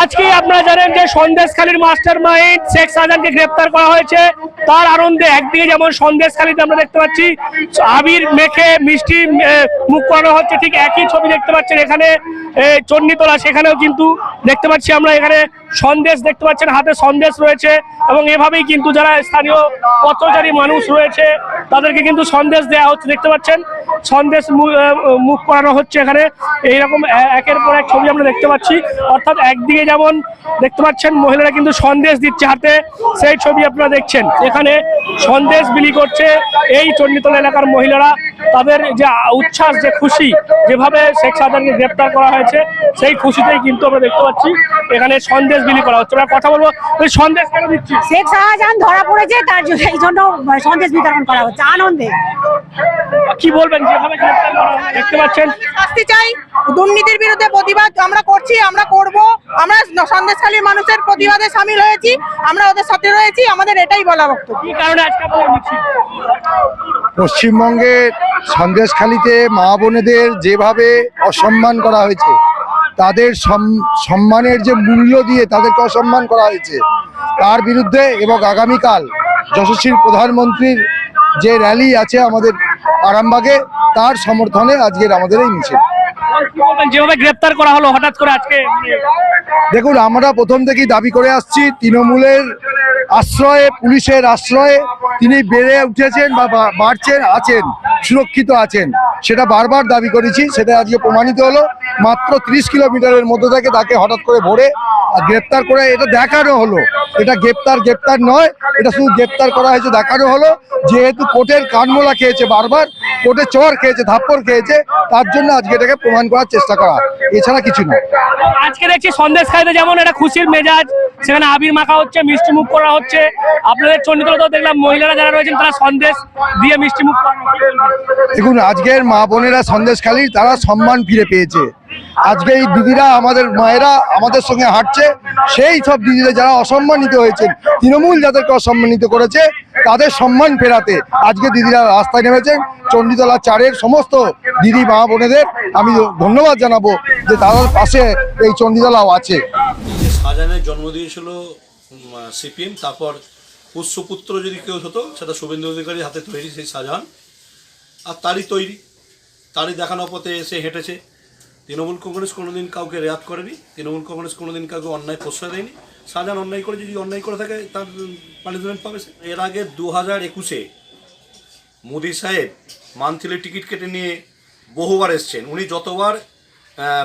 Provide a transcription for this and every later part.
আজকে আপনারা জানেন যে সন্দেশখালীর মাস্টার মাইন্ড শেখ শাহজাহানকে গ্রেপ্তার করা হয়েছে। তার আনন্দে একদিকে যেমন সন্দেশখালীতে আমরা দেখতে পাচ্ছি আবির মেখে মিষ্টি মুখ করানো হচ্ছে ঠিক একই ছবি দেখতে পাচ্ছেন এখানে আহ, চণ্ডীতলা সেখানেও কিন্তু দেখতে পাচ্ছি আমরা এখানে সন্দেশ দেখতে পাচ্ছেন হাতে সন্দেশ রয়েছে এবং এভাবেই কিন্তু যারা স্থানীয় পথচারী মানুষ রয়েছে তাদেরকে কিন্তু সন্দেশ দেওয়া হচ্ছে দেখতে পাচ্ছেন সন্দেশ মুখ করানো হচ্ছে এখানে এইরকম একের পর এক ছবি আমরা দেখতে পাচ্ছি অর্থাৎ একদিকে যেমন দেখতে পাচ্ছেন মহিলারা কিন্তু সন্দেশ দিচ্ছে হাতে সেই ছবি আপনারা দেখছেন। এখানে সন্দেশ বিলি করছে এই চণ্ডীতলা এলাকার মহিলারা। তাদের যে উচ্ছ্বাস, যে খুশি, যেভাবে শেখ সাদারকে গ্রেপ্তার করা হয়েছে, সেই খুশিতেই কিন্তু আমরা দেখতে পাচ্ছি এখানে সন্দেশ বিলি করা হচ্ছে। আমরা কথা বলব সন্দেশ কেন দিচ্ছি? শেখ শাহজাহান ধরা পড়েছে, তার জন্য এই জন্য সন্দেশ বিতরণ করা হচ্ছে। আনন্দে। কি বলবেন যেভাবে গ্রেপ্তার করা দেখতে পাচ্ছেন? শাস্তি চাই। দুর্নীতির বিরুদ্ধে প্রতিবাদ আমরা করছি আমরা করব। আমরা সন্দেশখালীর মানুষের প্রতিবাদে সামিল হয়েছি আমরা ওদের সাথে রয়েছি আমাদের এটাই বলা বক্তব্য। কি কারণে আজকে আপনারা মিছিল? পশ্চিমবঙ্গের সন্দেশখালিতে মা বোনেদের যেভাবে অসম্মান করা হয়েছে তাদের সম- সম্মানের যে মূল্য দিয়ে তাদেরকে অসম্মান করা হয়েছে তার বিরুদ্ধে এবং আগামীকাল যশস্বীর প্রধানমন্ত্রীর যে র্যালি আছে আমাদের আরামবাগে তার সমর্থনে আজকের আমাদের এই মিছিল। যেভাবে গ্রেপ্তার করা হলো হঠাৎ করে আজকে দেখুন আমরা প্রথম থেকেই দাবি করে আসছি তৃণমূলের আশ্রয়ে পুলিশের আশ্রয়ে তিনি বেড়ে উঠেছেন বা বা- বাড়ছেন আছেন সুরক্ষিত আছেন। সেটা বারবার দাবি করেছি সেটা আজকে প্রমাণিত হলো। মাত্র ত্রিশ কিলোমিটারের মধ্যে থেকে তাকে হঠাৎ করে ভরে আর গ্রেপ্তার করে এটা দেখানো হলো। এটা গ্রেপ্তার গ্রেপ্তার নয় এটা শুধু গ্রেপ্তার করা হয়েছে দেখানো হলো। যেহেতু কোর্টের কানমোলা খেয়েছে বারবার কোর্টে চর খেয়েছে থাপ্পড় খেয়েছে তার জন্য আজকে এটাকে প্রমাণ করার চেষ্টা করা। এছাড়া কিছু নয় আজকে দেখছি সন্দেশ খাইতে যেমন এটা খুশির মেজাজ সেখানে আবির মাখা হচ্ছে মিষ্টি মুখ করা হচ্ছে। আপনাদের চণ্ডীতলাতেও দেখলাম মহিলারা যারা রয়েছেন তারা সন্দেশ দিয়ে মিষ্টি মুখ দেখুন আজকের মা বোনেরা সন্দেশখালী তারা সম্মান ফিরে পেয়েছে। আজকে এই দিদিরা, আমাদের মায়েরা আমাদের সঙ্গে হাঁটছে। সেই সব দিদিরা যারা অসম্মানিত হয়েছেন, তৃণমূল যাদেরকে অসম্মানিত করেছে, তাদের সম্মান ফেরাতে আজকে দিদিরা রাস্তায় নেমেছেন। চণ্ডীতলা চারের সমস্ত দিদি মা বোনেদের আমি ধন্যবাদ জানাব যে তাদের পাশে এই চণ্ডীতলাও আছে। শাহজাহানের জন্ম দিয়েছিল সিপিএম, তারপর পুষ্যপুত্র যদি কেউ হতো, সেটা শুভেন্দু অধিকারীর হাতে তৈরি সেই শাহজাহান আর তারই তৈরি, তারই দেখানো পথে এসে হেঁটেছে। তৃণমূল কংগ্রেস কোনোদিন কাউকে রেয়াত করেনি, তৃণমূল কংগ্রেস কোনোদিন কাউকে অন্যায় প্রশ্রয় দেয়নি। শাহজাহান অন্যায় করে যদি অন্যায় করে থাকে, তার পানিশমেন্ট পাবে। এর আগে দু হাজার একুশে মোদি সাহেব মান্থলি টিকিট কেটে নিয়ে বহুবার এসছেন। উনি যতবার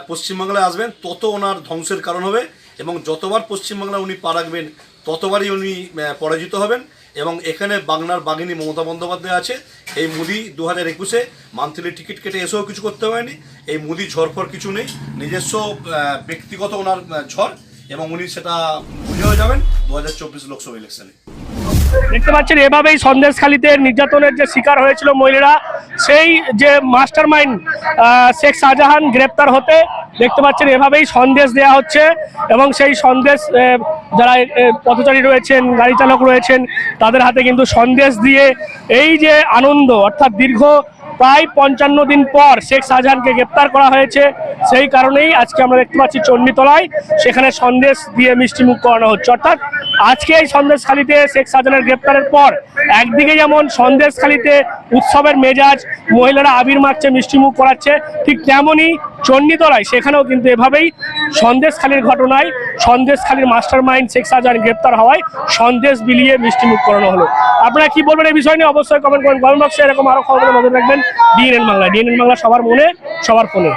পশ্চিমবাংলায় আসবেন, তত ওনার ধ্বংসের কারণ হবে এবং যতবার পশ্চিমবাংলা উনি পা রাখবেন, ততবারই উনি পরাজিত হবেন। এবং এখানে বাংলার বাঘিনী মমতা বন্দ্যোপাধ্যায় আছে। এই মুদি দু হাজার একুশে মান্থলি টিকিট কেটে এসেও কিছু করতে হয়নি। এই মুদি ঝড়ফর কিছু নেই। নিজস্ব ব্যক্তিগত ওনার ঝড় এবং উনি সেটা বুঝেও যাবেন দু হাজার চব্বিশ লোকসভা ইলেকশনে। দেখতে পাচ্ছেন, এভাবেই সন্দেশখালীতে নির্যাতনের যে শিকার হয়েছিল মহিলারা, সেই যে মাস্টার মাইন্ড শেখ শাহজাহান গ্রেপ্তার হতে দেখতে পাচ্ছেন, এভাবেই সন্দেশ দেয়া হচ্ছে এবং সেই সন্দেশ যারা পথচারী রয়েছেন গাড়ি চালক রয়েছেন, তাদের হাতে কিন্তু সন্দেশ দিয়ে এই যে আনন্দ, অর্থাৎ দীর্ঘ প্রায় পঞ্চান্ন দিন পর শেখ শাহজাহানকে গ্রেপ্তার করা হয়েছে। সেই কারণেই আজকে আমরা দেখতে পাচ্ছি চণ্ডীতলায়, সেখানে সন্দেশ দিয়ে মিষ্টি মুখ করানো হচ্ছে। অর্থাৎ আজকে এই সন্দেশখালিতে শেখ শাহজাহানের গ্রেপ্তারের পর একদিকে যেমন সন্দেশখালিতে উৎসবের মেজাজ, মহিলারা আবির মারছে, মিষ্টি মুখ করাচ্ছে, ঠিক তেমনই চণ্ডীতলায় সেখানেও কিন্তু এভাবেই সন্দেশখালির ঘটনায় সন্দেশখালির মাস্টার মাইন্ড শেখ শাহজাহান গ্রেপ্তার হওয়ায় সন্দেশ বিলিয়ে মিষ্টিমুখ করানো হলো। আপনারা কি বলবেন এই বিষয় নিয়ে? অবশ্যই কমেন্ট করেন। কমেন্ট বক্সে এরকম আরও খবর নজর রাখবেন। ডিএনএন বাংলা ডিএনএন বাংলা সবার মনে, সবার ফোনে।